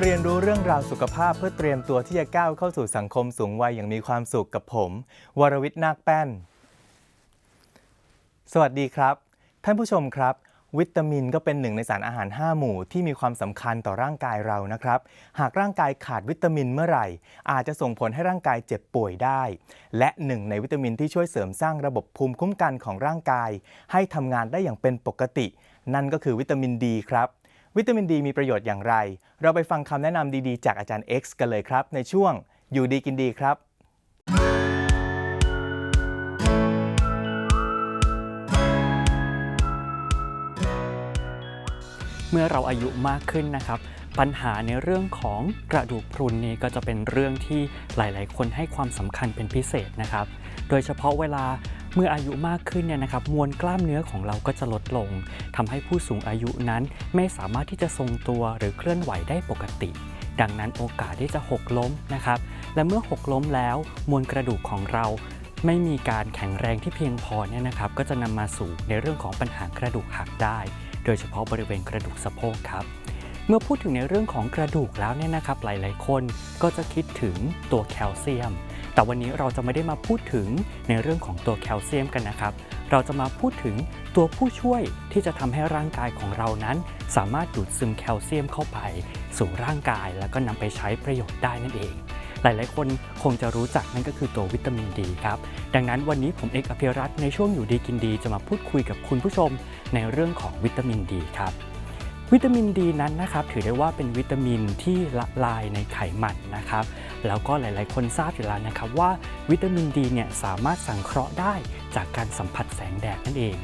าเรียนรู้เรื่องราวสุขภาพเพื่อเตรียมตัวที่จะก้าวเข้าสู่สังคมสูงวัยอย่างมีความสุขกับผม วรวิทย์นาคแป้น สวัสดีครับ ท่านผู้ชมครับ วิตามินก็เป็นหนึ่งในสารอาหาร 5 หมู่ที่มีความสำคัญต่อร่างกายเรานะครับ หากร่างกายขาดวิตามินเมื่อไหร่ อาจจะส่งผลให้ร่างกายเจ็บป่วยได้ และหนึ่งในวิตามินที่ช่วยเสริมสร้างระบบภูมิคุ้มกันของร่างกาย ให้ทำงานได้อย่างเป็นปกติ นั่นก็คือวิตามินดีครับ วิตามินดีมีประโยชน์อย่างไร เราไปฟังคำแนะนำดีๆ จากอาจารย์ X กันเลยครับ ในช่วงอยู่ดีกินดีครับ เมื่อเราอายุมากขึ้นนะครับ ปัญหาในเรื่องของกระดูกพรุนนี่ก็จะเป็นเรื่องที่หลาย ๆ คนให้ความสำคัญเป็นพิเศษนะครับ โดยเฉพาะเวลา เมื่ออายุมากขึ้นเนี่ยนะครับมวลกล้ามเนื้อของเราก็จะลดลงทำให้ผู้สูงอายุนั้นไม่สามารถที่จะทรงตัวหรือเคลื่อนไหวได้ปกติ ดังนั้นโอกาสที่จะหกล้มนะครับ และเมื่อหกล้มแล้วมวลกระดูกของเราไม่มีการแข็งแรงที่เพียงพอเนี่ยนะครับ ก็จะนำมาสู่ในเรื่องของปัญหากระดูกหักได้ โดยเฉพาะบริเวณกระดูกสะโพกครับ เมื่อพูดถึงในเรื่องของกระดูกแล้วเนี่ยนะครับ หลาย ๆ คนก็จะคิดถึงตัวแคลเซียม แต่วันนี้เราจะไม่ได้มาพูดถึงในเรื่องของตัวแคลเซียมกันนะครับ เราจะมาพูดถึงตัวผู้ช่วยที่จะทำให้ร่างกายของเรานั้น สามารถดูดซึมแคลเซียมเข้าไป สู่ร่างกายแล้วก็นำไปใช้ประโยชน์ได้นั่นเอง หลาย ๆ คนคงจะรู้จักนั่นก็คือตัววิตามินดีครับ ดังนั้นวันนี้ผมเอกอภิรัตน์ในช่วงอยู่ดีกินดีจะมาพูดคุยกับคุณผู้ชมในเรื่องของวิตามินดีครับ วิตามินดีนั้นนะครับถือได้ว่าเป็นวิตามินที่ละลายในไขมันนะครับ แล้วก็หลายๆ คนทราบอยู่แล้วนะครับว่าวิตามินดีเนี่ยสามารถสังเคราะห์ได้จากการสัมผัสแสงแดดนั่นเอง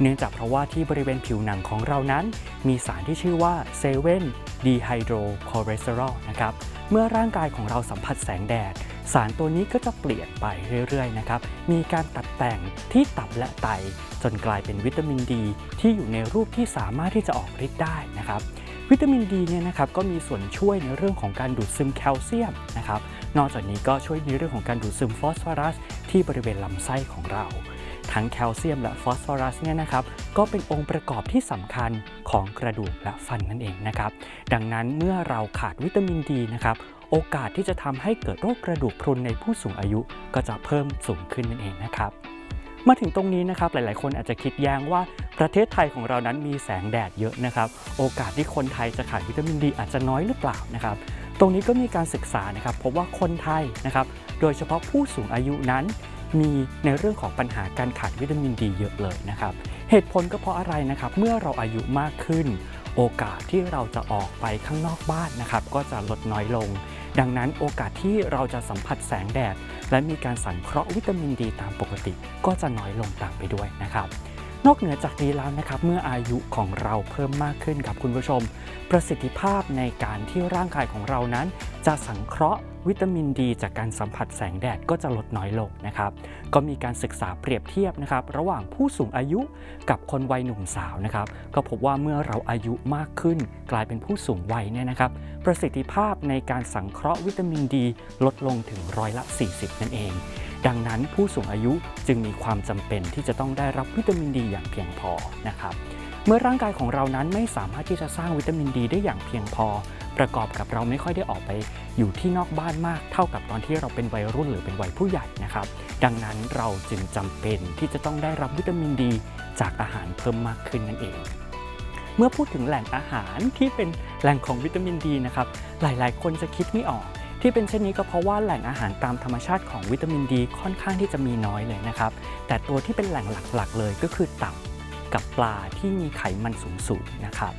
เนื่องจากเพราะว่าที่บริเวณผิวหนังของเรานั้น มีสารที่ชื่อว่าเซเว่นดีไฮโดรคอเลสเตอรอลนะครับเมื่อร่างกายของเราสัมผัสแสงแดด สารตัวนี้ก็จะเปลี่ยนไปเรื่อยๆนะครับมีการตัดแต่งที่ตับและไต จนกลายเป็นวิตามินดี ที่อยู่ในรูปที่สามารถที่จะออกฤทธิ์ได้นะครับวิตามินดีเนี่ยนะครับก็มีส่วนช่วยในเรื่องของการดูดซึมแคลเซียมนะครับนอกจากนี้ก็ช่วยในเรื่องของการดูดซึมฟอสฟอรัส ที่บริเวณลำไส้ของเรา ทั้งแคลเซียมและฟอสฟอรัสเนี่ยนะครับก็เป็นองค์ประกอบที่สำคัญของกระดูกและฟันนั่นเองนะครับดังนั้นเมื่อเราขาดวิตามินดีนะครับโอกาสที่จะทำให้เกิดโรคกระดูกพรุนในผู้สูงอายุก็จะเพิ่มสูงขึ้นนั่นเองนะครับมาถึงตรงนี้นะครับหลาย ๆ คนอาจจะคิดแย้งว่าประเทศไทยของเรานั้นมีแสงแดดเยอะนะครับโอกาสที่คนไทยจะขาดวิตามินดีอาจจะน้อยหรือเปล่านะครับตรงนี้ก็มีการศึกษานะครับพบว่าคนไทยนะครับโดยเฉพาะผู้สูงอายุนั้น มีในเรื่องของปัญหาการขาดวิตามินดีเยอะเลยนะครับ เหตุผลก็เพราะอะไรนะครับ เมื่อเราอายุมากขึ้น โอกาสที่เราจะออกไปข้างนอกบ้านนะครับ ก็จะลดน้อยลง ดังนั้นโอกาสที่เราจะสัมผัสแสงแดด และมีการสังเคราะห์วิตามินดีตามปกติ ก็จะน้อยลงตามไปด้วยนะครับ นอกเหนือจากนี้แล้วนะครับเมื่ออายุของเราเพิ่มมากขึ้นครับคุณผู้ชม ประสิทธิภาพในการที่ร่างกายของเรานั้น จะสังเคราะห์วิตามินดี จากการสัมผัสแสงแดดก็จะลดน้อยลงนะครับ ก็มีการศึกษาเปรียบเทียบนะครับ ระหว่างผู้สูงอายุกับคนวัยหนุ่มสาวนะครับ ก็พบว่าเมื่อเราอายุมากขึ้น กลายเป็นผู้สูงวัยเนี่ยนะครับ ประสิทธิภาพในการสังเคราะห์วิตามินดี ลดลงถึงร้อยละ 40 นั่นเอง ดังนั้นผู้สูงอายุจึงมีความจำเป็นที่จะต้องได้รับวิตามินดีอย่างเพียงพอนะครับ เมื่อร่างกายของเรานั้นไม่สามารถที่จะสร้างวิตามินดีได้อย่างเพียงพอ ประกอบกับเราไม่ค่อยได้ออกไปอยู่ที่นอกบ้านมาก เท่ากับตอนที่เราเป็นวัยรุ่นหรือเป็นวัยผู้ใหญ่นะครับ ดังนั้นเราจึงจำเป็นที่จะต้องได้รับวิตามินดี จากอาหารเพิ่มมากขึ้นนั่นเองเมื่อพูดถึงแหล่งอาหารที่เป็นแหล่งของวิตามินดีนะครับ หลายๆ คนจะคิดไม่ออก ที่เป็นเช่นนี้ก็เพราะว่าแหล่งอาหารตามธรรมชาติของวิตามินดีค่อนข้างที่จะมีน้อยเลยนะครับ แต่ตัวที่เป็นแหล่งหลักๆ เลยก็คือตับกับปลาที่มีไขมันสูงๆนะครับ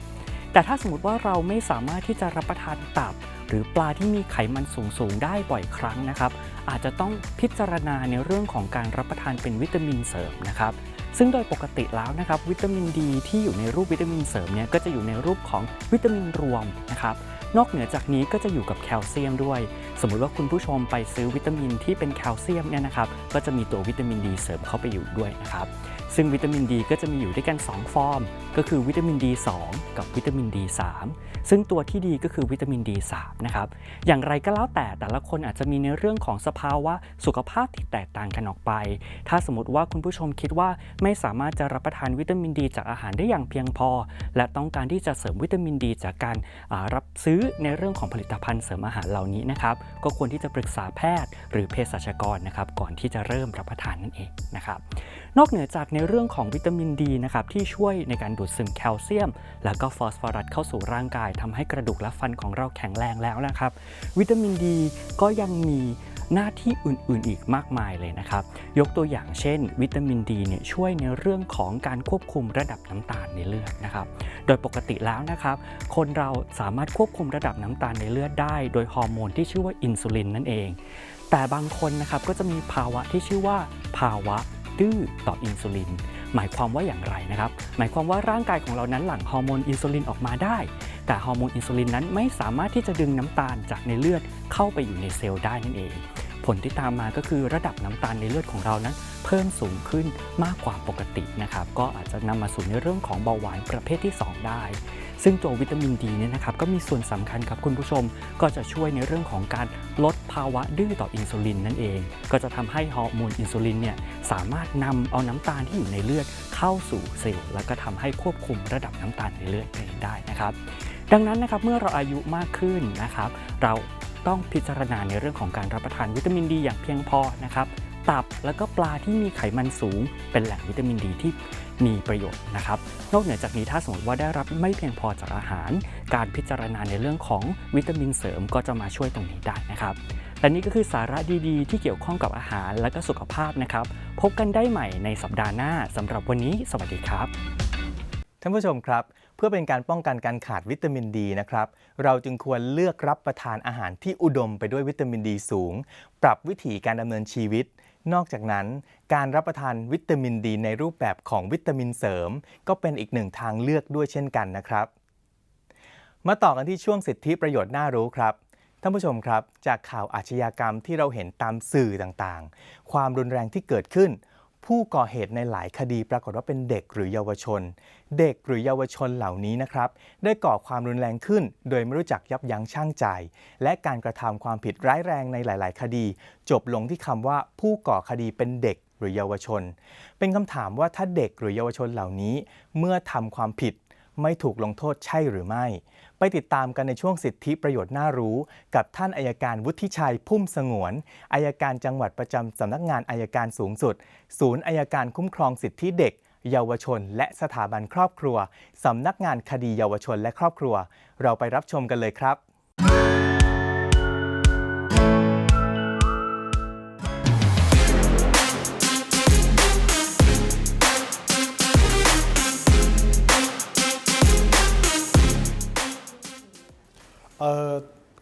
แต่ถ้าสมมติว่าเราไม่สามารถที่จะรับประทานตับ หรือปลาที่มีไขมันสูงๆได้บ่อยครั้งนะครับ อาจจะต้องพิจารณาในเรื่องของการรับประทานเป็นวิตามินเสริมนะครับซึ่งโดยปกติแล้วนะครับวิตามินดีที่อยู่ในรูปวิตามินเสริมเนี่ยก็จะอยู่ในรูปของวิตามินรวมนะครับ นอกเหนือจากนี้ก็จะอยู่กับแคลเซียมด้วย สมมุติว่าคุณผู้ชมไปซื้อวิตามินที่เป็นแคลเซียมเนี่ยนะครับก็จะมีตัววิตามินดีเสริมเข้าไปอยู่ด้วยนะครับซึ่งวิตามินดีก็จะมีอยู่ด้วยกัน 2 ฟอร์ม ก็คือวิตามิน D2 กับวิตามิน D3 ซึ่งตัวที่ดีก็คือวิตามิน D3 นะครับอย่างไรก็แล้วแต่แต่ละคนอาจจะมีในเรื่องของสภาวะสุขภาพที่แตกต่างกันออกไป ถ้าสมมติว่าคุณผู้ชมคิดว่าไม่สามารถจะรับประทานวิตามินดีจากอาหารได้อย่างเพียงพอ และต้องการที่จะเสริมวิตามินดีจากการรับซื้อรือในเรื่องของผลิตภัณฑ์เสริมอาหารเหล่านี้นะครับ ก็ควรที่จะปรึกษาแพทย์ หรือเภสัชกรนะครับก่อนที่จะเริ่มรับประทานนั่นเองนะครับนอกเหนือจากในเรื่องของวิตามินดีนะครับที่ช่วยในการดูดซึมแคลเซียม แล้วก็ฟอสฟอรัสเข้าสู่ร่างกายทำให้กระดูกและฟันของเราแข็งแรงแล้วนะครับ วิตามินดีก็ยังมี หน้าที่อื่นๆ อีกมากมายเลยนะครับ ยกตัวอย่างเช่น วิตามินดีเนี่ยช่วยในเรื่องของการควบคุมระดับน้ำตาลในเลือดนะครับ โดยปกติแล้วนะครับ คนเราสามารถควบคุมระดับน้ำตาลในเลือดได้ โดยฮอร์โมนที่ชื่อว่าอินซูลินนั่นเอง แต่บางคนนะครับก็จะมีภาวะที่ชื่อว่า ภาวะดื้อต่ออินซูลิน หมายความว่าอย่างไรนะครับ หมายความว่าร่างกายของเรานั้นหลั่งฮอร์โมนอินซูลินออกมาได้ แต่ฮอร์โมนอินซูลินนั้นไม่สามารถที่จะดึงน้ำตาลจากในเลือดเข้าไปอยู่ในเซลล์ได้นั่นเอง ผลที่ตามมาก็คือระดับน้ำตาลในเลือดของเรานั้น เพิ่มสูงขึ้นมากกว่าปกตินะครับ ก็อาจจะนำมาสู่ในเรื่องของเบาหวานประเภทที่ 2 ได้ ซึ่งตัววิตามินดีเนี่ยนะครับก็มีส่วนสำคัญครับคุณผู้ชม ก็จะช่วยในเรื่องของการลดภาวะดื้อต่ออินซูลินนั่นเอง ก็จะทำให้ฮอร์โมนอินซูลินเนี่ยสามารถนำเอาน้ำตาลที่อยู่ในเลือดเข้าสู่เซลล์แล้วก็ทำให้ควบคุมระดับน้ำตาลในเลือดเองได้นะครับดังนั้นนะครับเมื่อเราอายุมากขึ้นนะครับ เรา ต้องพิจารณาในเรื่องของการรับประทานวิตามินดีอย่างเพียงพอนะครับตับแล้วก็ปลาที่มีไขมันสูง เป็นแหล่งวิตามินดีที่มีประโยชน์นะครับ นอกเหนือจากนี้ถ้าสมมติว่าได้รับไม่เพียงพอจากอาหาร การพิจารณาในเรื่องของวิตามินเสริมก็จะมาช่วยตรงนี้ได้นะครับและนี่ก็คือสาระดีๆ ที่เกี่ยวข้องกับอาหารและก็สุขภาพนะครับ พบกันได้ใหม่ในสัปดาห์หน้าสำหรับวันนี้ สวัสดีครับ ท่านผู้ชมครับ เพื่อเป็นการป้องกันการขาดวิตามินดีนะครับ เราจึงควรเลือกรับประทานอาหารที่อุดมไปด้วยวิตามินดีสูง ปรับวิถีการดำเนินชีวิต นอกจากนั้น การรับประทานวิตามินดีในรูปแบบของวิตามินเสริม ก็เป็นอีกหนึ่งทางเลือกด้วยเช่นกันนะครับ มาต่อกันที่ช่วงสิทธิประโยชน์น่ารู้ครับท่านผู้ชมครับ จากข่าวอาชญากรรมที่เราเห็นตามสื่อต่างๆ ความรุนแรงที่เกิดขึ้น ผู้ก่อเหตุในหลายคดีปรากฏว่าเป็นเด็กหรือเยาวชน เด็กหรือเยาวชนเหล่านี้นะครับ ได้ก่อความรุนแรงขึ้น โดยไม่รู้จักยับยั้งชั่งใจ และการกระทำความผิดร้ายแรงในหลาย ๆ คดี จบลงที่คำว่าผู้ก่อคดีเป็นเด็กหรือเยาวชน เป็นคำถามว่าถ้าเด็กหรือเยาวชนเหล่านี้ เมื่อทำความผิด ไม่ถูกลงโทษใช่หรือไม่ ไปติดตามกันในช่วงสิทธิประโยชน์น่ารู้ กับท่านอายการวุฒิชัยพุ่มสงวนอายการจังหวัดประจำสำนักงานอายการสูงสุด ศูนย์อายการคุ้มครองสิทธิเด็ก เยาวชน และสถาบันครอบครัวสำนักงานคดีเยาวชนและครอบครัว เราไปรับชมกันเลยครับ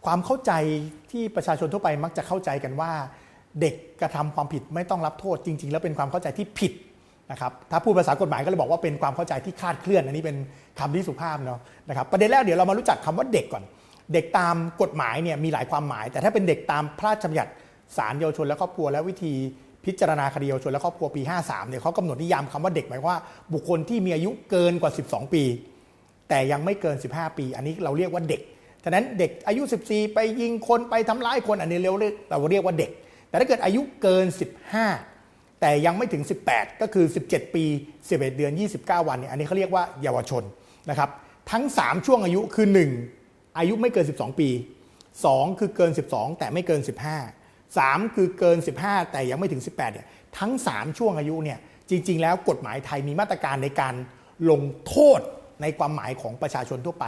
ความเข้าใจที่ประชาชนทั่วไปมักจะเข้าใจกันว่า เด็กกระทำความผิดไม่ต้องรับโทษจริง ๆ แล้วเป็นความเข้าใจที่ผิดนะครับถ้าพูดภาษากฎหมายก็เลยบอกว่าเป็นความเข้าใจที่คลาดเคลื่อนอันนี้เป็นคำที่สุภาพเนาะนะครับประเด็นแรกเดี๋ยวเรามารู้จักคำว่าเด็กก่อน เด็กตามกฎหมายเนี่ยมีหลายความหมาย แต่ถ้าเป็นเด็กตามพระราชบัญญัติศาลเยาวชนและครอบครัวและวิธีพิจารณาคดีเยาวชนและครอบครัวปี 53เนี่ยเขากำหนดนิยามคำว่าเด็กหมายว่าบุคคลที่มีอายุเกินกว่า 12 ปี แต่ยังไม่เกิน 15 ปี อันนี้เราเรียกว่าเด็ก ฉะนั้นเด็กอายุ 14 ไปยิงคนไปทำร้ายคนอันนี้เราเรียกเราเรียกว่าเด็ก แต่ถ้าเกิดอายุเกิน 15 แต่ยังไม่ถึง 18 ก็คือ 17 ปี 11 เดือน 29 วันเนี่ยอันนี้เขาเรียกว่าเยาวชนนะครับทั้ง 3 ช่วงอายุคือ 1 อายุไม่เกิน 12 ปี 2 คือเกิน 12 แต่ไม่เกิน 15 3 คือเกิน 15 แต่ยังไม่ถึง 18เนี่ยทั้ง 3 ช่วงอายุเนี่ยจริง ๆ แล้วกฎหมายไทยมีมาตรการในการลงโทษในความหมายของประชาชนทั่วไป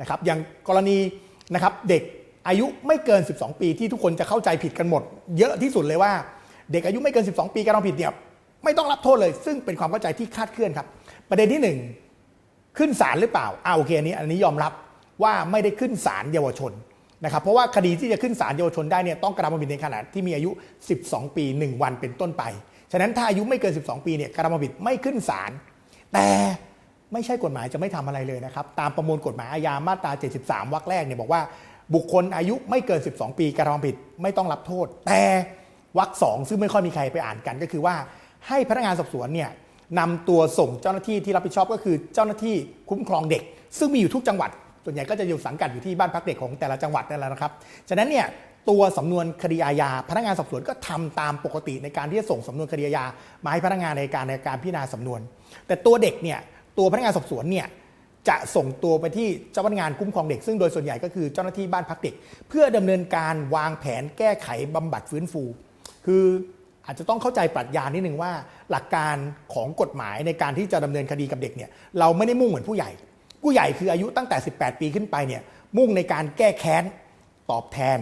นะครับอย่างกรณีนะครับเด็กอายุไม่เกิน 12 ปีที่ทุกคนจะเข้าใจผิดกันหมด เยอะที่สุดเลยว่า เด็กอายุไม่เกิน 12 ปีการทำผิดเนี่ยไม่ต้องรับโทษเลย ซึ่งเป็นความเข้าใจที่คาดเคลื่อนครับ ประเด็นที่หนึ่งขึ้นศาลหรือเปล่าอ่าโอเคอันนี้อันนี้ยอมรับว่าไม่ได้ขึ้นศาลเยาวชนนะครับเพราะว่าคดีที่จะขึ้นศาลเยาวชนได้เนี่ยต้องกระทำความผิดในขณะที่มีอายุ 12 ปี 1 วันเป็นต้นไป ฉะนั้นถ้าอายุไม่เกิน 12 ปีเนี่ยกระทำความผิดไม่ขึ้นศาลแต่ ไม่ใช่กฎหมายจะไม่ทำอะไรเลยนะครับ ตามประมวลกฎหมายอาญามาตรา 73 วรรคแรกเนี่ยบอกว่า บุคคลอายุไม่เกิน 12 ปีกระทำผิดไม่ต้องรับโทษ แต่วรรคสองซึ่งไม่ค่อยมีใครไปอ่านกันก็คือว่า ให้พนักงานสอบสวนเนี่ยนำตัวส่งเจ้าหน้าที่ที่รับผิดชอบก็คือเจ้าหน้าที่คุ้มครองเด็ก ซึ่งมีอยู่ทุกจังหวัด ส่วนใหญ่ก็จะอยู่สังกัดอยู่ที่บ้านพักเด็กของแต่ละจังหวัดนั่นแหละนะครับฉะนั้นเนี่ยตัวสำนวนคดีอาญาพนักงานสอบสวนก็ทำตามปกติในการที่จะส่งสำนวนคดีอาญามาให้พนักงานในการในการพิจารณาสำนวน แต่ตัวเด็กเนี่ย ตัวพนักงานสอบสวนเนี่ยจะส่งตัวไปที่เจ้าพนักงานคุ้มครองเด็ก ซึ่งโดยส่วนใหญ่ก็คือเจ้าหน้าที่บ้านพักเด็ก เพื่อดำเนินการวางแผนแก้ไขบำบัดฟื้นฟู คืออาจจะต้องเข้าใจปรัชญานิดหนึ่งว่า หลักการของกฎหมายในการที่จะดำเนินคดีกับเด็กเนี่ยเราไม่ได้มุ่งเหมือนผู้ใหญ่ ผู้ใหญ่คืออายุตั้งแต่ 18 ปีขึ้นไปเนี่ยมุ่งในการแก้แค้นตอบแทน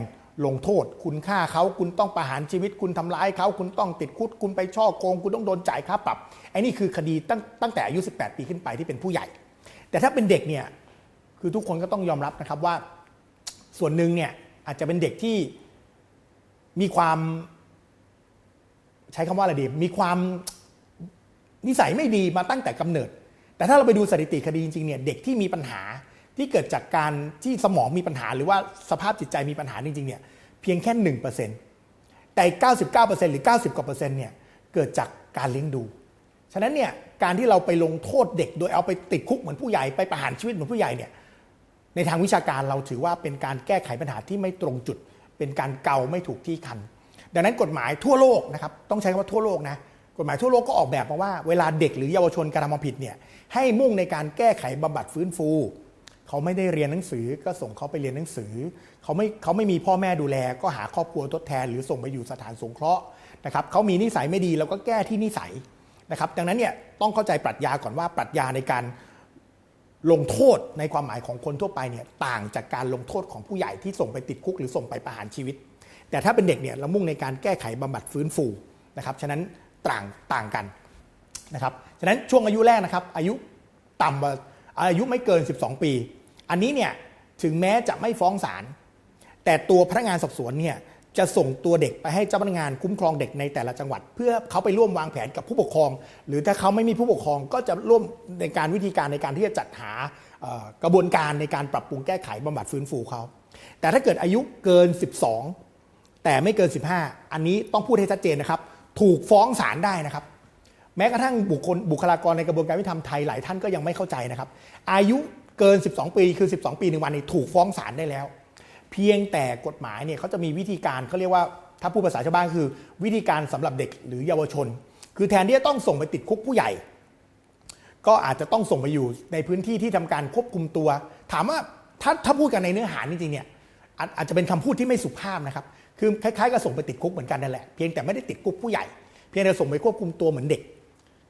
ลงโทษ คุณฆ่าเขาคุณต้องประหารชีวิต คุณทำร้ายเขาคุณต้องติดคุกคุณไปช่อโกง คุณต้องโดนจ่ายค่าปรับ อ้นี่คือคดีตั้งตั้งแต่อายุ 18 ปีขึ้นไปที่เป็นผู้ใหญ่ แต่ถ้าเป็นเด็กเนี่ยคือทุกคนก็ต้องยอมรับนะครับว่า ส่วนหนึ่งเนี่ยอาจจะเป็นเด็กที่มีความ ใช้คำว่าอะไรดี มีความนิสัยไม่ดีมาตั้งแต่กำเนิด แต่ถ้าเราไปดูสถิติคดีจริงๆเนี่ยเด็กที่มีปัญหาที่เกิดจากการที่สมองมีปัญหา หรือว่าสภาพจิตใจมีปัญหาจริงๆเนี่ยเพียงแค่หนึ่งเปอร์เซ็นต์แต่ 99%หรือ 90กว่าเปอร์เซ็นต์เนี่ยเกิดจากการเลี้ยงดู ฉะนั้นเนี่ยการที่เราไปลงโทษเด็ก โดยเอาไปติดคุกเหมือนผู้ใหญ่ไปประหารชีวิตเหมือนผู้ใหญ่เนี่ยในทางวิชาการเราถือว่าเป็นการแก้ไขปัญหาที่ไม่ตรงจุด เป็นการเกาไม่ถูกที่คัน ดังนั้นกฎหมายทั่วโลกนะครับต้องใช้คำว่าทั่วโลกนะกฎหมายทั่วโลกก็ออกแบบมาว่าเวลาเด็กหรือเยาวชนกระทำความผิดเนี่ยให้มุ่งในการแก้ไขบำบัดฟื้นฟู เขาไม่ได้เรียนหนังสือก็ส่งเขาไปเรียนหนังสือ เขาไม่เขาไม่มีพ่อแม่ดูแล ก็หาครอบครัวทดแทน หรือส่งไปอยู่สถานสงเคราะห์นะครับเขามีนิสัยไม่ดีเราก็แก้ที่นิสัย นะครับดังนั้นเนี่ยต้องเข้าใจปรัชญาก่อนว่าปรัชญาในการลงโทษในความหมายของคนทั่วไปเนี่ยต่างจากการลงโทษของผู้ใหญ่ที่ส่งไปติดคุกหรือส่งไปประหารชีวิต แต่ถ้าเป็นเด็กเนี่ยเรามุ่งในการแก้ไขบำบัดฟื้นฟูนะครับฉะนั้นต่างต่างกันนะครับฉะนั้นช่วงอายุแรกนะครับอายุต่ำกว่าอายุไม่เกิน 12 ปี อันนี้เนี่ยถึงแม้จะไม่ฟ้องศาลแต่ตัวพนักงานสอบสวนเนี่ย จะส่งตัวเด็กไปให้เจ้าพนักงานคุ้มครองเด็กในแต่ละจังหวัด เพื่อเขาไปร่วมวางแผนกับผู้ปกครอง หรือถ้าเขาไม่มีผู้ปกครองก็จะร่วมในการวิธีการในการที่จะจัดหาเอ่อกระบวนการในการปรับปรุงแก้ไขบำบัดฟื้นฟูเขา แต่ถ้าเกิดอายุเกิน 12 แต่ไม่เกิน 15 อันนี้ต้องพูดให้ชัดเจนนะครับ ถูกฟ้องศาลได้นะครับ แม้กระทั่งบุคคลบุคลากรในกระบวนการยุติธรรมไทยหลายท่านก็ยังไม่เข้าใจนะครับ อายุเกิน 12 ปีคือ 12 ปีหนึ่งวันนี้ถูกฟ้องศาลได้แล้ว พียงแต่กฎหมายเนี่ยเขาจะมีวิธีการเขาเรียกว่าถ้าพูดภาษาชาวบ้านคือ วิธีการสำหรับเด็กหรือเยาวชน คือแทนที่จะต้องส่งไปติดคุกผู้ใหญ่ ก็อาจจะต้องส่งไปอยู่ในพื้นที่ที่ทำการควบคุมตัว ถามว่าถ้าถ้าพูดกันในเนื้อหาจริงๆเนี่ยอาจจะเป็นคำพูดที่ไม่สุภาพนะครับคือคล้ายๆกับส่งไปติดคุกเหมือนกันนั่นแหละเพียงแต่ไม่ได้ติดคุกผู้ใหญ่ เพียงแต่ส่งไปควบคุมตัวเหมือนเด็ก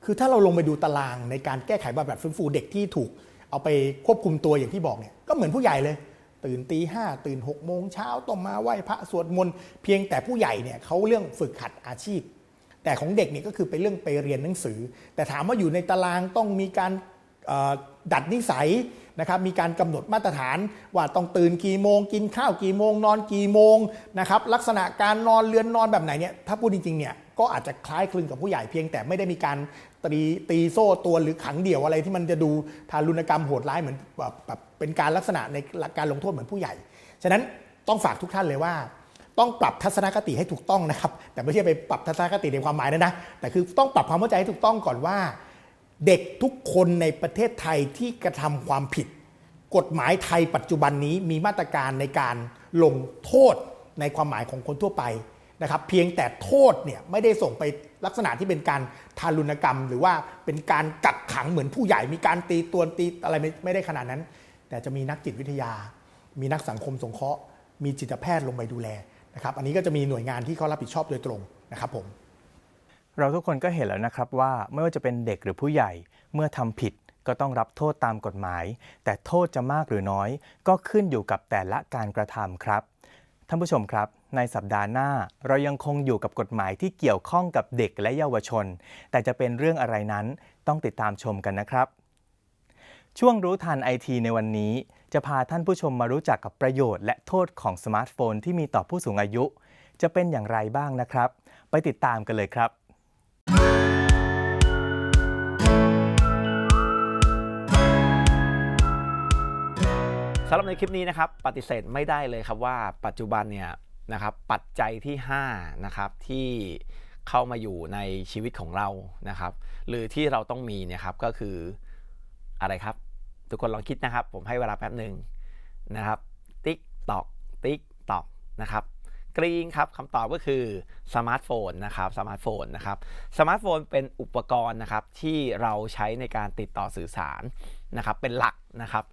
คือถ้าเราลงไปดูตารางในการแก้ไขบำบัดฟื้นฟูเด็กที่ถูกเอาไปควบคุมตัวอย่างที่บอกเนี่ยก็เหมือนผู้ใหญ่เลย ตื่นตีห้าตื่น6กโมงเช้าต้องมาไหว้พระสวดมนต์เพียงแต่ผู้ใหญ่เนี่ยเขาเรื่องฝึกหัดอาชีพ แต่ของเด็กเนี่ยก็คือไปเรื่องไปเรียนหนังสือ แต่ถามว่าอยู่ในตารางต้องมีการดัดนิสัย นะครับมีการกำหนดมาตรฐานว่าต้องตื่นกี่โมง กินข้าวกี่โมง นอนกี่โมงนะครับลักษณะการนอนเรือนนอนแบบไหนเนี่ยถ้าพูดจริงๆเนี่ยก็อาจจะคล้ายคลึงกับผู้ใหญ่เพียงแต่ไม่ได้มีการตีตีโซ่ตัวหรือขังเดี่ยวอะไรที่มันจะดูทารุณกรรมโหดร้ายเหมือนแบบแบบเป็นการลักษณะในการลงโทษเหมือนผู้ใหญ่ ฉะนั้นต้องฝากทุกท่านเลยว่า ต้องปรับทัศนคติให้ถูกต้องนะครับ แต่ไม่ใช่ไปปรับทัศนคติในความหมายนะนะแต่คือต้องปรับความเข้าใจให้ถูกต้องก่อนว่า เด็กทุกคนในประเทศไทยที่กระทำความผิด กฎหมายไทยปัจจุบันนี้มีมาตรการในการลงโทษในความหมายของคนทั่วไปนะครับ เพียงแต่โทษเนี่ยไม่ได้ส่งไปลักษณะที่เป็นการทารุณกรรม หรือว่าเป็นการกักขังเหมือนผู้ใหญ่ มีการตีตัวตีอะไรไม่ไม่ได้ขนาดนั้น แต่จะมีนักจิตวิทยา มีนักสังคมสงเคราะห์ มีจิตแพทย์ลงไปดูแลนะครับ อันนี้ก็จะมีหน่วยงานที่เขารับผิดชอบโดยตรงนะครับผม เราทุกคนก็เห็นแล้วนะครับว่าไม่ว่าจะเป็นเด็กหรือผู้ใหญ่ เมื่อทำผิดก็ต้องรับโทษตามกฎหมาย แต่โทษจะมากหรือน้อย ก็ขึ้นอยู่กับแต่ละการกระทำครับ ท่านผู้ชมครับ ในสัปดาห์หน้าเรายังคงอยู่กับกฎหมายที่เกี่ยวข้องกับเด็กและเยาวชน แต่จะเป็นเรื่องอะไรนั้นต้องติดตามชมกันนะครับ ช่วงรู้ทันไอทีในวันนี้ จะพาท่านผู้ชมมารู้จักกับประโยชน์และโทษของสมาร์ทโฟนที่มีต่อผู้สูงอายุ จะเป็นอย่างไรบ้างนะครับ ไปติดตามกันเลยครับ สำหรับในคลิปนี้นะครับปฏิเสธไม่ได้เลยครับว่าปัจจุบันเนี่ยนะครับปัจจัยที่5นะครับที่เข้ามาอยู่ในชีวิตของเรานะครับ หรือที่เราต้องมีเนี่ยครับก็คืออะไรครับ ทุกคนลองคิดนะครับ ผมให้เวลาแป๊บหนึ่งนะครับติ๊กตอกติ๊กตอกนะครับ กรีงครับคำตอบก็คือสมาร์ทโฟนนะครับสมาร์ทโฟนนะครับสมาร์ทโฟนเป็นอุปกรณ์นะครับที่เราใช้ในการติดต่อสื่อสารนะครับเป็นหลักนะครับ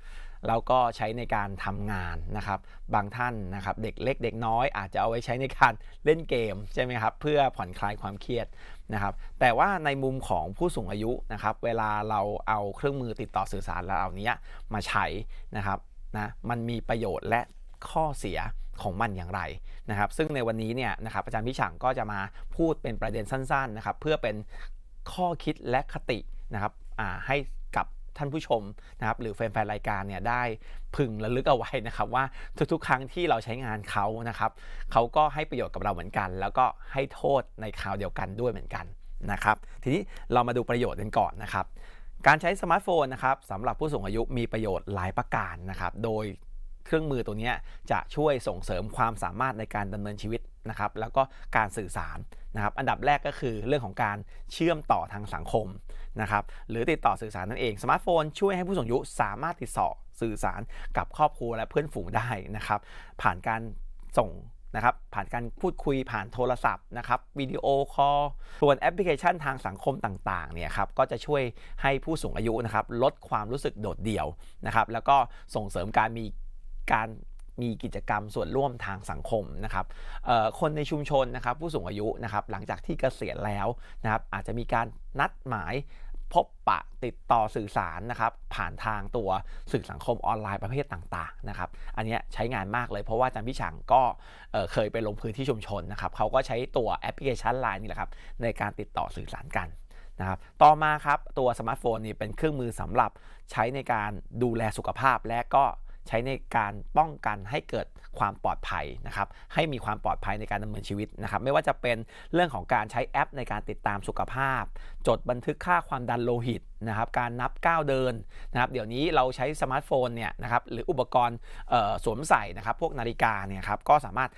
แล้วก็ใช้ในการทำงานนะครับ บางท่านนะครับเด็กเล็กเด็กน้อยอาจจะเอาไว้ใช้ในการเล่นเกมใช่ไหมครับเพื่อผ่อนคลายความเครียดนะครับ แต่ว่าในมุมของผู้สูงอายุนะครับ เวลาเราเอาเครื่องมือติดต่อสื่อสารแล้วเอานี้มาใช้นะครับนะมันมีประโยชน์และข้อเสีย ของมันอย่างไรนะครับ ซึ่งในวันนี้เนี่ยนะครับอาจารย์พิฉังก็จะมาพูดเป็นประเด็นสั้นๆนะครับเพื่อเป็นข้อคิดและคตินะครับให้กับท่านผู้ชมนะครับหรือแฟนๆรายการเนี่ยได้พึงระลึกเอาไว้นะครับว่าทุกๆ ครั้งที่เราใช้งานเขานะครับเขาก็ให้ประโยชน์กับเราเหมือนกัน แล้วก็ให้โทษในคราวเดียวกันด้วยเหมือนกันนะครับทีนี้เรามาดูประโยชน์กันก่อนนะครับการใช้สมาร์ทโฟนนะครับสำหรับผู้สูงอายุมีประโยชน์หลายประการนะครับโดย เครื่องมือตัวนี้จะช่วยส่งเสริมความสามารถในการดำเนินชีวิตนะครับ แล้วก็การสื่อสารนะครับ อันดับแรกก็คือเรื่องของการเชื่อมต่อทางสังคมนะครับหรือติดต่อสื่อสารนั่นเองสมาร์ทโฟนช่วยให้ผู้สูงอายุสามารถติดต่อสื่อสารกับครอบครัวและเพื่อนฝูงได้นะครับ ผ่านการส่งนะครับผ่านการพูดคุยผ่านโทรศัพท์นะครับวิดีโอคอลส่วนแอปพลิเคชันทางสังคมต่างๆเนี่ยครับก็จะช่วยให้ผู้สูงอายุนะครับลดความรู้สึกโดดเดี่ยวนะครับแล้วก็ส่งเสริมการมี การมีกิจกรรมส่วนร่วมทางสังคมนะครับคนในชุมชนนะครับผู้สูงอายุนะครับหลังจากที่เกษียณแล้วนะครับอาจจะมีการนัดหมายพบปะติดต่อสื่อสารนะครับผ่านทางตัวสื่อสังคมออนไลน์ประเภทต่าง ๆ นะครับ อันนี้ใช้งานมากเลยเพราะว่าอาจารย์พิชังก็เคยไปลงพื้นที่ชุมชนนะครับเขาก็ใช้ตัวแอปพลิเคชันไลน์นี่แหละครับในการติดต่อสื่อสารกันนะครับต่อมาครับตัวสมาร์ทโฟนนี่เป็นเครื่องมือสำหรับใช้ในการดูแลสุขภาพและก็ ใช้ในการป้องกันให้เกิดความปลอดภัยนะครับให้มีความปลอดภัยในการดำเนินชีวิตนะครับไม่ว่าจะเป็นเรื่องของการใช้แอปในการติดตามสุขภาพ จดบันทึกค่าความดันโลหิตนะครับการนับก้าวเดินนะครับเดี๋ยวนี้เราใช้สมาร์ทโฟนเนี่ยนะครับหรืออุปกรณ์สวมใส่นะครับพวกนาฬิกาเนี่ยครับก็สามารถ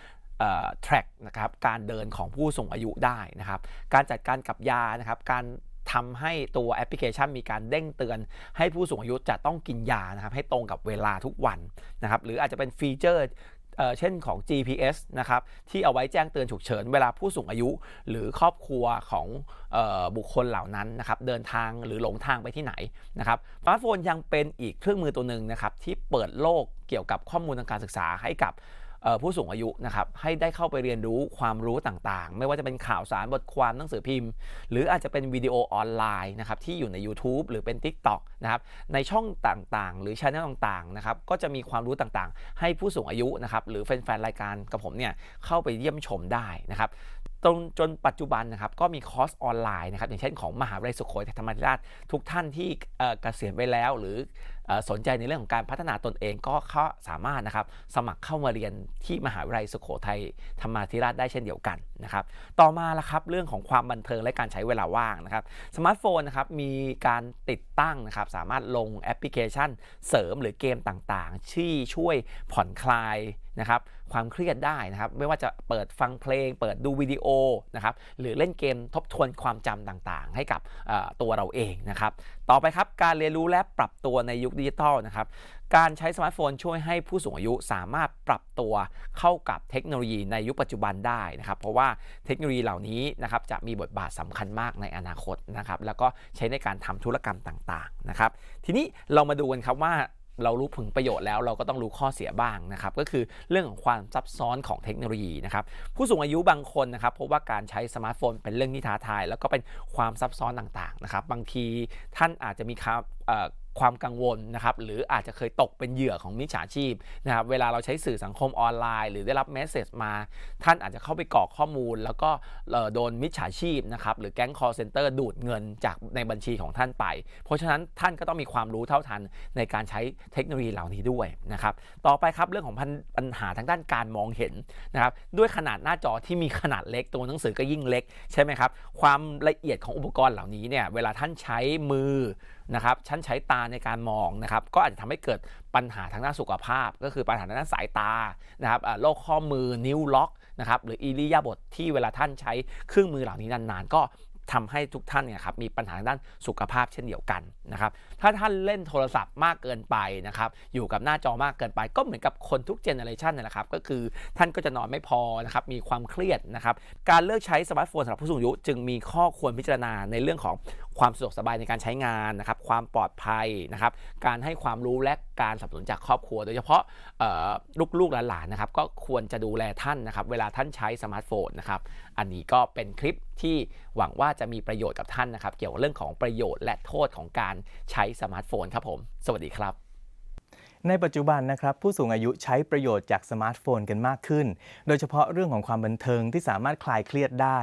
track นะครับการเดินของผู้สูงอายุได้นะครับการจัดการกับยานะครับการ ทำให้ตัวแอปพลิเคชันมีการเด้งเตือน ให้ผู้สูงอายุจะต้องกินยานะครับให้ตรงกับเวลาทุกวันนะครับหรืออาจจะเป็นฟีเจอร์เเช่นของ GPS นะครับที่เอาไว้แจ้งเตือนฉุกเฉินเวลาผู้สูงอายุ หรือครอบครัวของออบุคคลเหล่านั้นนะครับเดินทางหรือหลงทางไปที่ไหนนะครับสมาร์ทโฟนยังเป็นอีกเครื่องมือตัวหนึ่งนะครับที่เปิดโลกเกี่ยวกับข้อมูลทางการศึกษาให้กับ ผู้สูงอายุนะครับให้ได้เข้าไปเรียนรู้ความรู้ต่างๆ ไม่ว่าจะเป็นข่าวสารบทความหนังสือพิมพ์ หรืออาจจะเป็นวิดีโอออนไลน์นะครับที่อยู่ใน YouTube หรือเป็น TikTok นะครับในช่องต่างๆ หรือช่องต่างๆนะครับก็จะมีความรู้ต่างๆ ให้ผู้สูงอายุนะครับหรือแฟนๆรายการกับผมเนี่ยเข้าไปเยี่ยมชมได้นะครับจนจนปัจจุบันนะครับก็มีคอร์สออนไลน์นะครับอย่างเช่นของมหาวิทยาลัยสุโขทัยธรรมาธิราชทุกท่านที่เกษียณไปแล้วหรือ สนใจในเรื่องของการพัฒนาตนเองก็เขาสามารถนะครับสมัครเข้ามาเรียนที่มหาวิทยาลัยสุโขทัยธรรมาธิราชได้เช่นเดียวกันนะครับต่อมาละครับเรื่องของความบันเทิงและการใช้เวลาว่างนะครับสมาร์ทโฟนนะครับมีการติดตั้งนะครับสามารถลงแอปพลิเคชัน เสริมหรือเกมต่างๆ ที่ช่วยผ่อนคลายนะครับความเครียดได้นะครับไม่ว่าจะเปิดฟังเพลง เปิดดูวิดีโอนะครับหรือเล่นเกมทบทวนความจำต่างๆ ให้กับตัวเราเองนะครับต่อไปครับการเรียนรู้และปรับตัวในยุคดิจิทัลนะครับ การใช้สมาร์ทโฟนช่วยให้ผู้สูงอายุสามารถปรับตัวเข้ากับเทคโนโลยีในยุคปัจจุบันได้นะครับ เพราะว่าเทคโนโลยีเหล่านี้นะครับจะมีบทบาทสำคัญมากในอนาคตนะครับ แล้วก็ใช้ในการทำธุรกรรมต่างๆนะครับ ทีนี้เรามาดูกันครับว่าเรารู้ผลประโยชน์แล้วเราก็ต้องรู้ข้อเสียบ้างนะครับ ก็คือเรื่องของความซับซ้อนของเทคโนโลยีนะครับ ผู้สูงอายุบางคนนะครับพบว่าการใช้สมาร์ทโฟนเป็นเรื่องที่ท้าทาย แล้วก็เป็นความซับซ้อนต่างๆนะครับ บางทีท่านอาจจะมีครับ ความกังวลนะครับหรืออาจจะเคยตกเป็นเหยื่อของมิจฉาชีพนะครับเวลาเราใช้สื่อสังคมออนไลน์ หรือได้รับเมสเซจมา ท่านอาจจะเข้าไปกรอกข้อมูล แล้วก็โดนมิจฉาชีพนะครับหรือแก๊ง call center ดูดเงินจากในบัญชีของท่านไป เพราะฉะนั้นท่านก็ต้องมีความรู้เท่าทันในการใช้เทคโนโลยีเหล่านี้ด้วยนะครับต่อไปครับเรื่องของปัญหาทางด้านการมองเห็นนะครับด้วยขนาดหน้าจอที่มีขนาดเล็กตัวหนังสือก็ยิ่งเล็กใช่ไหมครับความละเอียดของอุปกรณ์เหล่านี้เนี่ยเวลาท่านใช้มือ นะครับฉันใช้ตาในการมองนะครับก็อาจจะทำให้เกิดปัญหาทางด้านสุขภาพ ก็คือปัญหาทางด้านสายตานะครับโรคข้อมือนิ้วล็อกนะครับหรืออิริยาบถที่เวลาท่านใช้เครื่องมือเหล่านี้นานๆ ก็ทำให้ทุกท่านเนี่ยครับมีปัญหาทางด้านสุขภาพเช่นเดียวกัน นะครับถ้าท่านเล่นโทรศัพท์มากเกินไปนะครับอยู่กับหน้าจอมากเกินไป ก็เหมือนกับคนทุกเจเนอเรชันนะครับก็คือท่านก็จะนอนไม่พอนะครับมีความเครียดนะครับการเลือกใช้สมาร์ทโฟนสำหรับผู้สูงอายุจึงมีข้อควรพิจารณาในเรื่องของความสะดวกสบายในการใช้งานนะครับความปลอดภัยนะครับการให้ความรู้และการสนับสนุนจากครอบครัว โดยเฉพาะลูกๆหลานๆนะครับก็ควรจะดูแลท่านนะครับเวลาท่านใช้สมาร์ทโฟนนะครับอันนี้ก็เป็นคลิปที่หวังว่าจะมีประโยชน์กับท่านนะครับเกี่ยวกับเรื่องของประโยชน์และโทษของการใช้สมาร์ทโฟนครับผม สวัสดีครับในปัจจุบันนะครับผู้สูงอายุใช้ประโยชน์จากสมาร์ทโฟนกันมากขึ้น โดยเฉพาะเรื่องของความบันเทิงที่สามารถคลายเครียดได้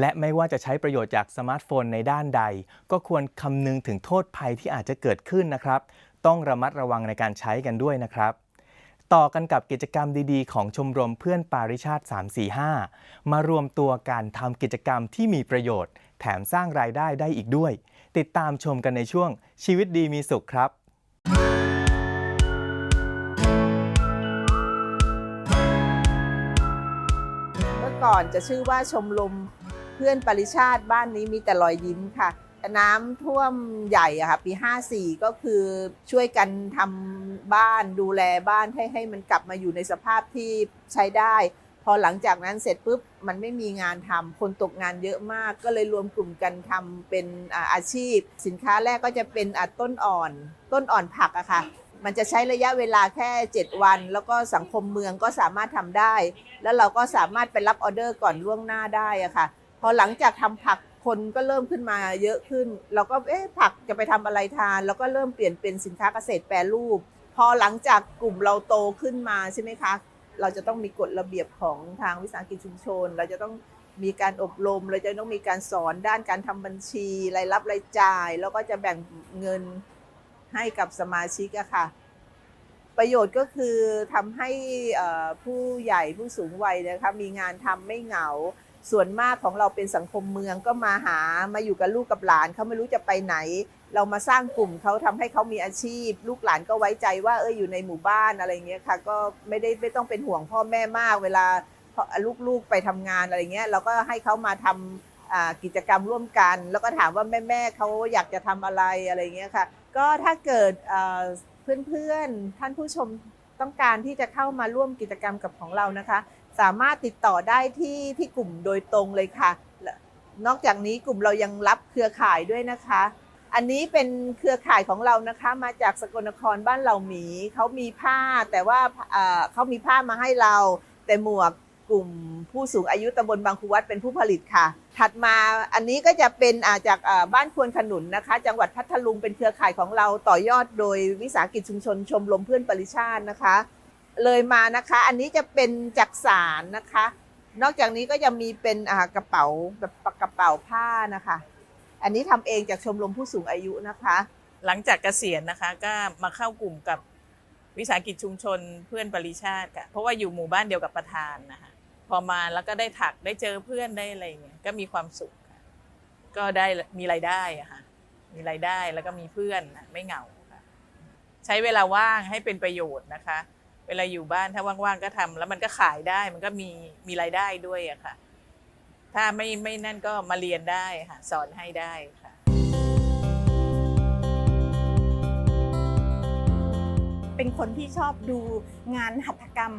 และไม่ว่าจะใช้ประโยชน์จากสมาร์ทโฟนในด้านใด ก็ควรคำนึงถึงโทษภัยที่อาจจะเกิดขึ้นนะครับ ต้องระมัดระวังในการใช้กันด้วยนะครับต่อกันกับกิจกรรมดี ๆ ของชมรมเพื่อนปาริชาติ 345 มารวมตัวกันทำกิจกรรมที่มีประโยชน์ แถมสร้างรายได้ได้อีกด้วย ติดตามชมกันในช่วงชีวิตดีมีสุขครับ เมื่อก่อนจะชื่อว่าชมรมเพื่อนปริชาติบ้านนี้มีแต่รอยยิ้มค่ะ น้ำท่วมใหญ่อะค่ะปี 54 ก็คือช่วยกันทำบ้านดูแลบ้านให้ให้มันกลับมาอยู่ในสภาพที่ใช้ได้ พอหลังจากนั้นเสร็จปุ๊บมันไม่มีงานทำคนตกงานเยอะมาก ก็เลยรวมกลุ่มกันทำเป็นอาชีพ สินค้าแรกก็จะเป็นต้นอ่อน ต้นอ่อนผักอะค่ะ มันจะใช้ระยะเวลาแค่ 7 วัน แล้วก็สังคมเมืองก็สามารถทำได้ แล้วเราก็สามารถไปรับออเดอร์ก่อนล่วงหน้าได้อะค่ะ พอหลังจากทำผักคนก็เริ่มขึ้นมาเยอะขึ้น เราก็เอ๊ะผักจะไปทำอะไรทาน แล้วก็เริ่มเปลี่ยนเป็นสินค้าเกษตรแปรรูป พอหลังจากกลุ่มเราโตขึ้นมาใช่ไหมคะ เราจะต้องมีกฎระเบียบของทางวิสาหกิจชุมชน เราจะต้องมีการอบรม เราจะต้องมีการสอนด้านการทำบัญชีรายรับรายจ่าย แล้วก็จะแบ่งเงินให้กับสมาชิกอะค่ะ ประโยชน์ก็คือทำให้ผู้ใหญ่ผู้สูงวัยนะคะมีงานทำไม่เหงาส่วนมากของเราเป็นสังคมเมืองก็มาหามาอยู่กับลูกกับหลานเขาไม่รู้จะไปไหน เรามาสร้างกลุ่มเขาทำให้เขามีอาชีพ ลูกหลานก็ไว้ใจว่าเอออยู่ในหมู่บ้านอะไรเงี้ยค่ะ ก็ไม่ได้ไม่ต้องเป็นห่วงพ่อแม่มาก เวลาลูกๆไปทำงานอะไรเงี้ยเราก็ให้เขามาทำอ่ากิจกรรมร่วมกัน แล้วก็ถามว่าแม่ๆเขาอยากจะทำอะไรอะไรเงี้ยค่ะ ก็ถ้าเกิดเพื่อนๆท่านผู้ชมต้องการที่จะเข้ามาร่วมกิจกรรมกับของเรานะคะ สามารถติดต่อได้ที่ที่กลุ่มโดยตรงเลยค่ะ นอกจากนี้กลุ่มเรายังรับเครือข่ายด้วยนะคะ อันนี้เป็นเครือข่ายของเรานะคะมาจากสกลนครบ้านเราหมีเขามีผ้าแต่ว่าเขามีผ้ามาให้เรา แต่หมวกกลุ่มผู้สูงอายุตำบลบางคูวัดเป็นผู้ผลิตค่ะ ถัดมาอันนี้ก็จะเป็นอาจากบ้านควนขนุนนะคะ จังหวัดพัทลุงเป็นเครือข่ายของเราต่อยอดโดยวิสาหกิจชุมชนชมรมเพื่อนปริชาตินะคะ เลยมานะคะ อันนี้จะเป็นจักสารนะคะ นอกจากนี้ก็จะมีเป็นกระเป๋าแบบกระเป๋าผ้านะคะ อันนี้ทำเองจากชมรมผู้สูงอายุนะคะ หลังจากเกษียณนะคะ ก็มาเข้ากลุ่มกับวิสาหกิจชุมชนเพื่อนปริชาติค่ะเพราะว่าอยู่หมู่บ้านเดียวกับประธานนะคะพอมาแล้วก็ได้ถักได้เจอเพื่อนได้อะไรเงี้ยก็มีความสุขค่ะก็ได้มีรายได้อะค่ะมีรายได้แล้วก็มีเพื่อนนะไม่เหงาค่ะใช้เวลาว่างให้เป็นประโยชน์นะคะ เวลาอยู่บ้านถ้าว่างๆก็ทำแล้วมันก็ขายได้มันก็มีมีรายได้ด้วยอะค่ะ ถ้าไม่ไม่นั่นก็มาเรียนได้ค่ะสอนให้ได้ค่ะ เป็นคนที่ชอบดูงานหัตถกรรม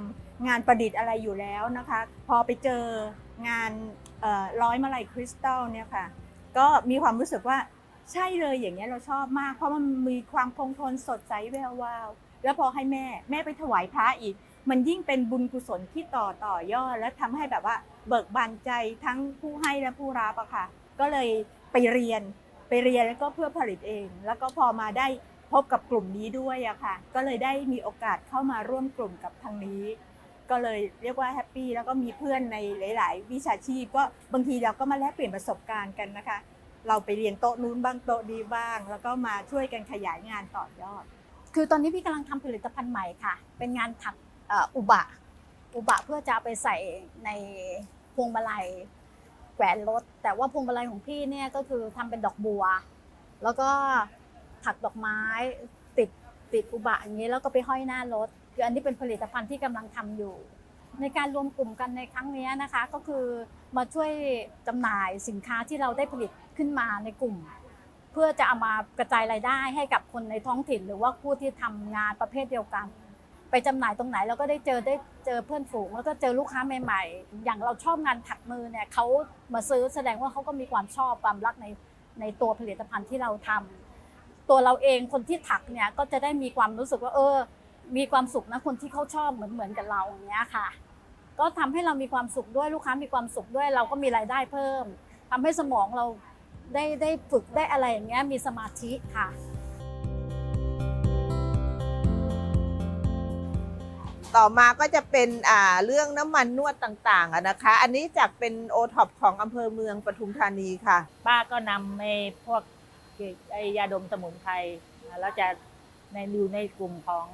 งานประดิษฐ์อะไรอยู่แล้วนะคะ พอไปเจองานร้อยมาลัยคริสตัลเนี่ยค่ะ ก็มีความรู้สึกว่าใช่เลยอย่างเงี้ยเราชอบมาก เพราะมันมีความคงทนสดใสแวววาว แล้วพอให้แม่แม่ไปถวายพระอีก มันยิ่งเป็นบุญกุศลที่ต่อต่อยอดและทำให้แบบว่า เบิกบานใจทั้งผู้ให้และผู้รับอะค่ะ ก็เลยไปเรียนไปเรียนแล้วก็เพื่อผลิตเอง แล้วก็พอมาได้พบกับกลุ่มนี้ด้วยอะค่ะ ก็เลยได้มีโอกาสเข้ามาร่วมกลุ่มกับทางนี้ ก็เลยเรียกว่าแฮปปี้แล้วก็มีเพื่อนในหลาย ๆ วิชาชีพ ก็บางทีเราก็มาแลกเปลี่ยนประสบการณ์กันนะคะ เราไปเรียนโต๊ะนู้นบ้างโต๊ะนี้บ้าง แล้วก็มาช่วยกันขยายงานต่อยอด คือตอนนี้พี่กำลังทำผลิตภัณฑ์ใหม่ค่ะ เป็นงานถักอุบะ อุบะเพื่อจะไปใส่ในพวงมาลัยแขวนรถ แต่ว่าพวงมาลัยของพี่เนี่ยก็คือทำเป็นดอกบัว แล้วก็ถักดอกไม้ติดติดอุบะอย่างนี้แล้วก็ไปห้อยหน้ารถคืออันนี้เป็นผลิตภัณฑ์ที่กำลังทำอยู่ ในการรวมกลุ่มกันในครั้งนี้นะคะ ก็คือมาช่วยจำหน่ายสินค้าที่เราได้ผลิตขึ้นมาในกลุ่ม เพื่อจะเอามากระจายรายได้ให้กับคนในท้องถิ่น หรือว่าผู้ที่ทำงานประเภทเดียวกัน ไปจำหน่ายตรงไหนเราก็ได้เจอได้เจอเพื่อนฝูง แล้วก็เจอลูกค้าใหม่ๆ อย่างเราชอบงานถักมือเนี่ยเขามาซื้อแสดงว่าเขาก็มีความชอบความรักในในตัวผลิตภัณฑ์ที่เราทำตัวเราเองคนที่ถักเนี่ยก็จะได้มีความรู้สึกว่า เออ มีความสุขนะคนที่เขาชอบเหมือนเหมือนกับเราอย่างเงี้ยค่ะ ก็ทำให้เรามีความสุขด้วยลูกค้ามีความสุขด้วยเราก็มีรายได้เพิ่มทำให้สมองเราได้ได้ฝึกได้อะไรอย่างเงี้ยมีสมาธิค่ะ ต่อมาก็จะเป็นอ่าเรื่องน้ำมันนวดต่างๆอะนะคะ อันนี้จากเป็นโอท็อปของอำเภอเมืองปทุมธานีค่ะ ป้าก็นำไอ้พวกไอ้ยาดมสมุนไพรแล้วจะในอยู่ในกลุ่มของ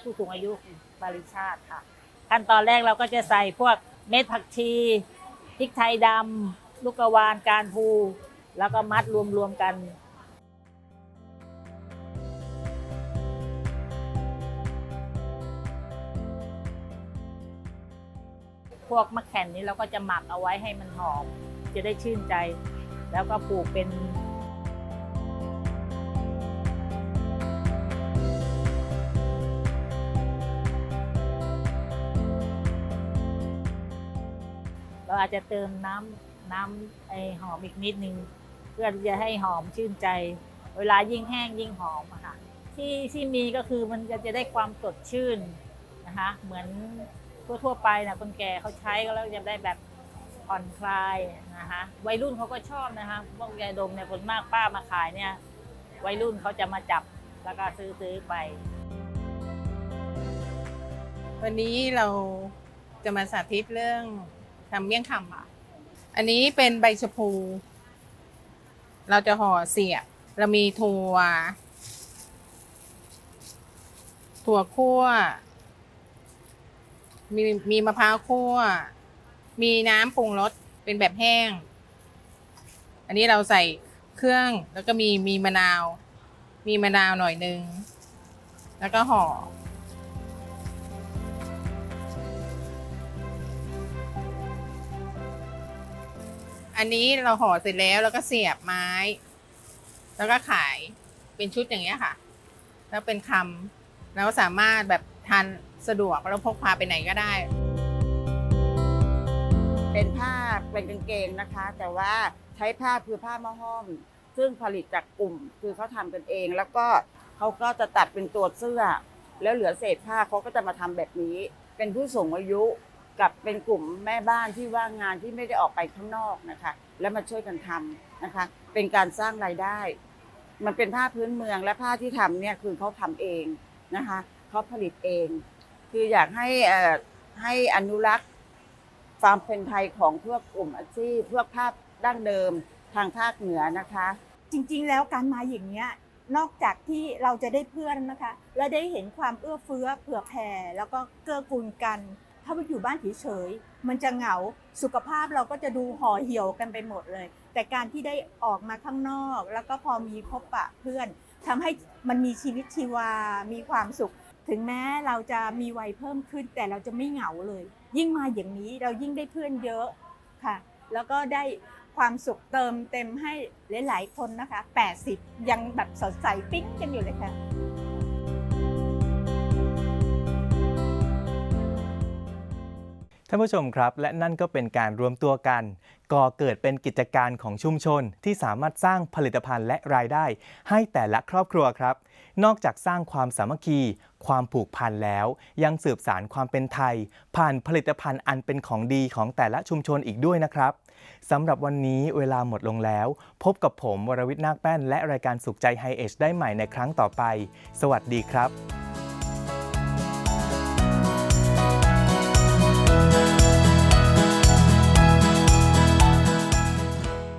ผู้สูงอายุบริชาติค่ะ ขั้นตอนแรกเราก็จะใส่พวกเม็ดผักชีพริกไทยดำลูกกระวานการพู แล้วก็มัดรวมๆกัน วกมะแข่นนี้เราก็จะหมักเอาไว้ให้มันหอม จะได้ชื่นใจ แล้วก็ปลูกเป็นเราอาจจะเติมน้ำน้ำไอหอมอีกนิดนึง เพื่อที่จะให้หอมชื่นใจ เวลายิ่งแห้งยิ่งหอมอะค่ะที่ที่มีก็คือมันจะจะได้ความสดชื่นนะคะเหมือน ทั่วๆไปนะคนแก่เขาใช้ก็แล้วจะได้แบบผ่อนคลายนะคะวัยรุ่นเขาก็ชอบนะคะพวกยาดมเนี่ยคนมากป้ามาขายเนี่ย วัยรุ่นเขาจะมาจับแล้วก็ซื้อซื้อไป วันนี้เราจะมาสาธิตเรื่องทำเมี่ยงคำค่ะ อันนี้เป็นใบชะพู เราจะห่อเสียบเรามีถั่ว ถั่วคั่ว มีมีมะพร้าวคั่ว มีน้ำปรุงรสเป็นแบบแห้ง อันนี้เราใส่เครื่องแล้วก็มีมีมะนาว มีมะนาวหน่อยนึง แล้วก็ห่ออันนี้เราห่อเสร็จแล้วแล้วก็เสียบไม้ แล้วก็ขายเป็นชุดอย่างเงี้ยค่ะ แล้วเป็นคำแล้วสามารถแบบทาน สะดวกแล้วพกพาไปไหนก็ได้ เป็นผ้าเป็นกางเกงนะคะ แต่ว่าใช้ผ้าคือผ้ามะห้อม ซึ่งผลิตจากกลุ่มคือเขาทำกันเอง แล้วก็เขาก็จะตัดเป็นตัวเสื้อ แล้วเหลือเศษผ้าเขาก็จะมาทำแบบนี้ เป็นผู้สูงอายุกับเป็นกลุ่มแม่บ้านที่ว่างงานที่ไม่ได้ออกไปข้างนอกนะคะ แล้วมาช่วยกันทำนะคะ เป็นการสร้างรายได้ มันเป็นผ้าพื้นเมืองและผ้าที่ทำเนี่ยคือเขาทำเองนะคะเขาผลิตเอง คืออยากให้ให้อนุรักษ์ความเป็นไทยของพวกกลุ่มอาชีพพวกภาพดั้งเดิมทางภาคเหนือนะคะ จริงๆ แล้วการมาอย่างเนี้ยนอกจากที่เราจะได้เพื่อนนะคะ และได้เห็นความเอื้อเฟื้อเผื่อแผ่แล้วก็เกื้อกูลกัน ถ้าไปอยู่บ้านเฉยๆมันจะเหงาสุขภาพเราก็จะดูห่อเหี่ยวกันไปหมดเลย แต่การที่ได้ออกมาข้างนอก แล้วก็พอมีพบปะเพื่อนทำให้มันมีชีวิตชีวา มีความสุข ถึงแม้เราจะมีวัยเพิ่มขึ้นแต่เราจะไม่เหงาเลย ยิ่งมาอย่างนี้เรายิ่งได้เพื่อนเยอะค่ะ แล้วก็ได้ความสุขเติมเต็มให้หลายๆคนนะคะ 80 ยังแบบสดใสปิ๊งกันอยู่เลยค่ะ ท่านผู้ชมครับ และนั่นก็เป็นการรวมตัวกัน ก่อเกิดเป็นกิจการของชุมชนที่สามารถสร้างผลิตภัณฑ์และรายได้ ให้แต่ละครอบครัวครับ นอกจากสร้างความสามัคคี ความผูกพันแล้ว ยังสืบสารความเป็นไทย ผ่านผลิตภัณฑ์อันเป็นของดีของแต่ละชุมชนอีกด้วยนะครับสำหรับวันนี้เวลาหมดลงแล้ว พบกับผมวรวิทย์นาคแป้น และรายการสุขใจไฮเอชได้ใหม่ในครั้งต่อไป สวัสดีครับ